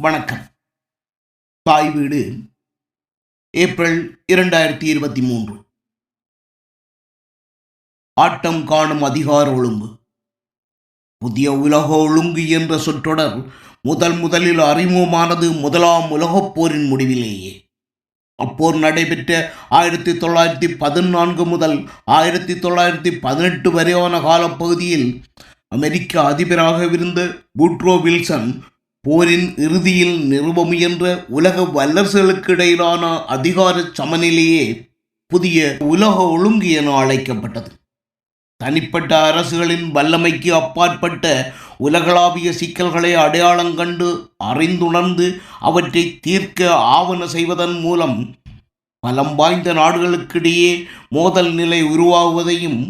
வணக்கம். தாய் வீடு ஏப்ரல் இரண்டாயிரத்தி இருபத்தி மூன்று. ஆட்டம் காணும் அதிகார ஒழுங்கு. புதிய உலக ஒழுங்கு என்ற சொற்றொடர் முதல் முதலில் அறிமுகமானது முதலாம் உலகப் போரின் முடிவிலேயே. அப்போர் நடைபெற்ற ஆயிரத்தி தொள்ளாயிரத்தி பதினான்கு முதல் ஆயிரத்தி தொள்ளாயிரத்தி பதினெட்டு வரையான காலப்பகுதியில் அமெரிக்க அதிபராகவிருந்த பூட்ரோ வில்சன் போரின் இறுதியில் நிறுவ முயன்ற உலக வல்லரசுகளுக்கு இடையிலான அதிகார சமநிலையே புதிய உலக ஒழுங்கு என அழைக்கப்பட்டது. தனிப்பட்ட அரசுகளின் வல்லமைக்கு அப்பாற்பட்ட உலகளாவிய சிக்கல்களை அடையாளம் கண்டு அறிந்துணர்ந்து அவற்றை தீர்க்க ஆவண செய்வதன் மூலம் பலம் வாய்ந்த நாடுகளுக்கிடையே மோதல் நிலை உருவாகுவதையும்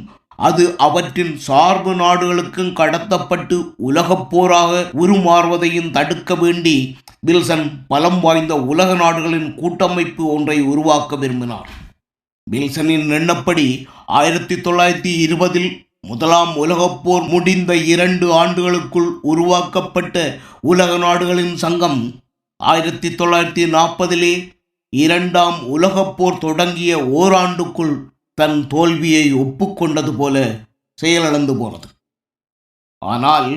அது அவற்றின் சார்பு நாடுகளுக்கும் கடத்தப்பட்டு உலகப் போராக உருமாறுவதையும் தடுக்க வேண்டி வில்சன் பலம் வாய்ந்த உலக நாடுகளின் கூட்டமைப்பு ஒன்றை உருவாக்க விரும்பினார். வில்சனின் எண்ணப்படி ஆயிரத்தி தொள்ளாயிரத்தி இருபதில் முதலாம் உலகப் போர் முடிந்த இரண்டு ஆண்டுகளுக்குள் உருவாக்கப்பட்ட உலக நாடுகளின் சங்கம் ஆயிரத்தி தொள்ளாயிரத்தி நாற்பதிலே இரண்டாம் உலகப் போர் தொடங்கிய ஓராண்டுக்குள் தன் தோல்வியை ஒப்புக்கொண்டது போல செயலிழந்து போனது. ஆனால்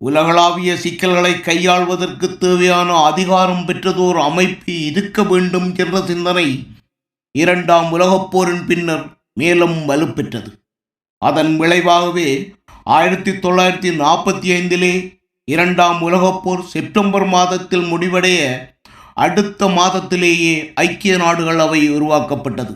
உலகளாவிய சிக்கல்களை கையாள்வதற்கு தேவையான அதிகாரம் பெற்றதோர் அமைப்பு இருக்க வேண்டும் என்ற சிந்தனை இரண்டாம் உலகப் போரின் பின்னர் மேலும் வலுப்பெற்றது. அதன் விளைவாகவே ஆயிரத்தி தொள்ளாயிரத்தி நாற்பத்தி ஐந்திலே இரண்டாம் உலகப் போர் செப்டம்பர் மாதத்தில் முடிவடைய அடுத்த மாதத்திலேயே ஐக்கிய நாடுகள் அவை உருவாக்கப்பட்டது.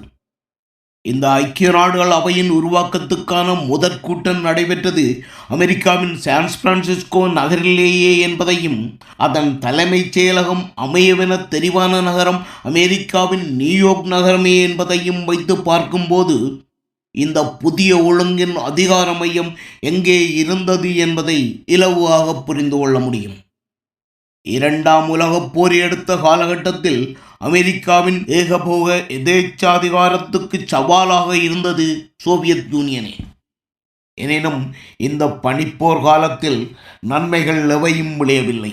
இந்த ஐக்கிய நாடுகள் அவையின் உருவாக்கத்துக்கான முதற் கூட்டம் நடைபெற்றது. அமெரிக்காவின் சான் பிரான்சிஸ்கோ நகரிலேயே என்பதையும் அதன் தலைமைச் செயலகம் அமையவென தெரிவான நகரம் அமெரிக்காவின் நியூயார்க் நகரமே என்பதையும் வைத்து பார்க்கும்போது இந்த புதிய ஒழுங்கின் அதிகார மையம் எங்கே இருந்தது என்பதை இலவாக புரிந்து கொள்ள முடியும். இரண்டாம் உலகப் போர் எடுத்த காலகட்டத்தில் அமெரிக்காவின் ஏகபோக எதேச்சாதிகாரத்துக்கு சவாலாக இருந்தது சோவியத் யூனியனே. எனினும் இந்த பனிப்போர் காலத்தில் நன்மைகள் எவையும் விளையவில்லை.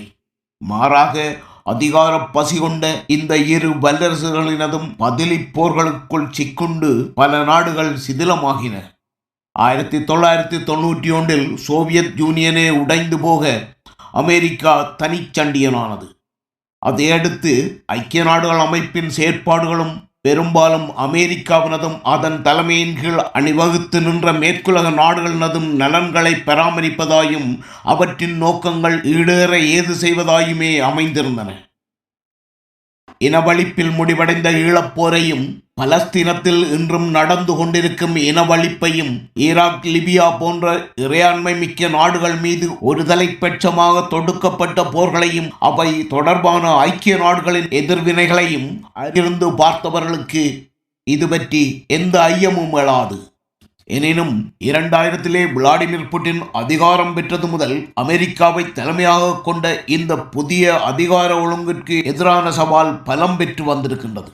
மாறாக அதிகார பசி கொண்ட இந்த இரு வல்லரசுகளினதும் பதிலிப்போர்களுக்குள் சிக்குண்டு பல நாடுகள் சிதிலமாகின. ஆயிரத்தி தொள்ளாயிரத்தி தொண்ணூற்றி ஒன்றில் சோவியத் யூனியனே உடைந்து போக அமெரிக்கா தனிச்சண்டியனானது அதையடுத்து ஐக்கிய நாடுகள் அமைப்பின் செயற்பாடுகளும் பெரும்பாலும் அமெரிக்காவினதும் அதன் தலைமையின் கீழ் அணிவகுத்து நின்ற மேற்குலக நாடுகளினதும் நலன்களை பராமரிப்பதாயும் அவற்றின் நோக்கங்கள் ஈடேற ஏது செய்வதாயுமே அமைந்திருந்தன. இனவழிப்பில் முடிவடைந்த ஈழப்போரையும் பலஸ்தீனத்தில் இன்றும் நடந்து கொண்டிருக்கும் இனவழிப்பையும் ஈராக் லிபியா போன்ற இறையாண்மை மிக்க நாடுகள் மீது ஒருதலைப்பட்சமாக தொடுக்கப்பட்ட போர்களையும் அவை தொடர்பான ஐக்கிய நாடுகளின் எதிர்வினைகளையும் அறிந்து பார்த்தவர்களுக்கு இது பற்றி எந்த ஐயமும் எழாது. எனினும் இரண்டாயிரத்திலே விளாடிமிர் புட்டின் அதிகாரம் பெற்றது முதல் அமெரிக்காவை தலைமையாக கொண்ட இந்த புதிய அதிகார ஒழுங்கிற்கு எதிரான சவால் பலம் பெற்று வந்திருக்கின்றது.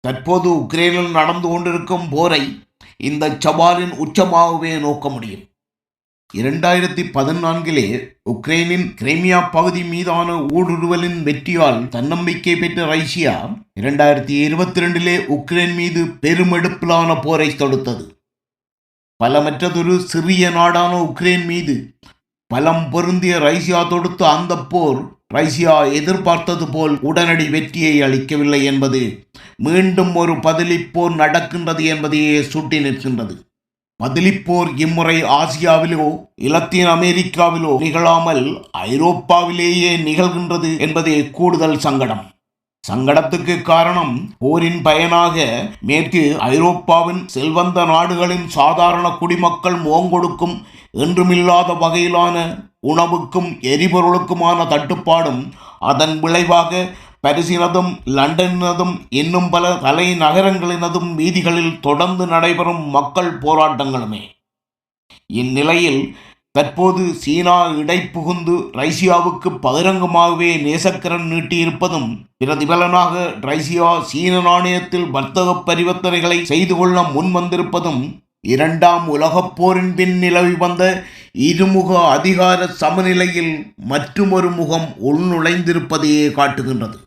தற்போது உக்ரைனில் நடந்து கொண்டிருக்கும் போரை இந்த சவாலின் உச்சமாகவே நோக்க முடியும். இரண்டாயிரத்தி பதினான்கிலே உக்ரைனின் கிரைமியா பகுதி மீதான ஊடுருவலின் வெற்றியால் தன்னம்பிக்கை பெற்ற ரஷ்யா இரண்டாயிரத்தி இருபத்தி ரெண்டிலே உக்ரைன் மீது பெருமெடுப்பிலான போரை தொடுத்தது. பலமற்றதொரு சிறிய நாடான உக்ரைன் மீது பலம் பொருந்திய ரைசியா தொடுத்த அந்த போர் ரைசியா எதிர்பார்த்தது போல் உடனடி வெற்றியை அளிக்கவில்லை என்பது மீண்டும் ஒரு பதிலிப்போர் நடக்கின்றது என்பதையே சுட்டி நிற்கின்றது. பதிலிப்போர் இம்முறை ஆசியாவிலோ இலத்தீன் அமெரிக்காவிலோ நிகழாமல் ஐரோப்பாவிலேயே நிகழ்கின்றது என்பதே கூடுதல் சங்கடம். சங்கடத்துக்கு காரணம் போரின் பயனாக மேற்கு ஐரோப்பாவின் செல்வந்த நாடுகளின் சாதாரண குடிமக்கள் முகங்கொடுக்கும் என்றுமில்லாத வகையிலான உணவுக்கும் எரிபொருளுக்குமான தட்டுப்பாடும் அதன் விளைவாக பரிசினதும் லண்டனினதும் இன்னும் பல தலைநகரங்களினதும் வீதிகளில் தொடர்ந்து நடைபெறும் மக்கள் போராட்டங்களுமே. இந்நிலையில் தற்போது சீனா இடைப்புகுந்து ரைசியாவுக்கு பகிரங்கமாகவே நேசக்கரன் நீட்டியிருப்பதும் பிரதிபலனாக ரைசியா சீன நாணயத்தில் வர்த்தக பரிவர்த்தனைகளை செய்து கொள்ள முன் வந்திருப்பதும் இரண்டாம் உலகப் போரின் பின் நிலவி வந்த இருமுக அதிகார சமநிலையில் மற்றுமொரு முகம் உள்நுழைந்திருப்பதையே காட்டுகின்றது.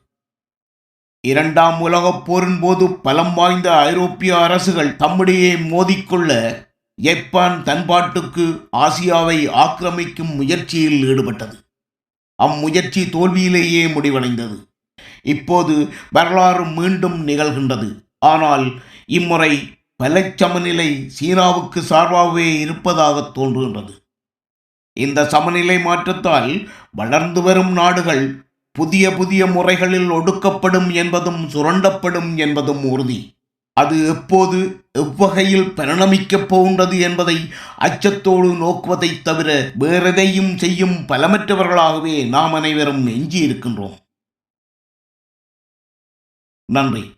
இரண்டாம் உலகப் போரின் போது பலம் வாய்ந்த ஐரோப்பிய அரசுகள் தம்மிடையே மோதிக்கொள்ள ஜப்பான் தன்பாட்டுக்கு ஆசியாவை ஆக்கிரமிக்கும் முயற்சியில் ஈடுபட்டது. அம்முயற்சி தோல்வியிலேயே முடிவடைந்தது. இப்போது வரலாறு மீண்டும் நிகழ்கின்றது. ஆனால் இம்முறை பலச்சமநிலை சீனாவுக்கு சார்பாகவே இருப்பதாக தோன்றுகின்றது. இந்த சமநிலை மாற்றத்தால் வளர்ந்து வரும் நாடுகள் புதிய புதிய முறைகளில் ஒடுக்கப்படும் என்பதும் சுரண்டப்படும் என்பதும் உறுதி. அது எப்போது எவ்வகையில் பரிணமிக்கப் போகின்றது என்பதை அச்சத்தோடு நோக்குவதைத் தவிர வேறெதையும் செய்யும் பலமற்றவர்களாகவே நாம் அனைவரும் எஞ்சியிருக்கின்றோம். நன்றி.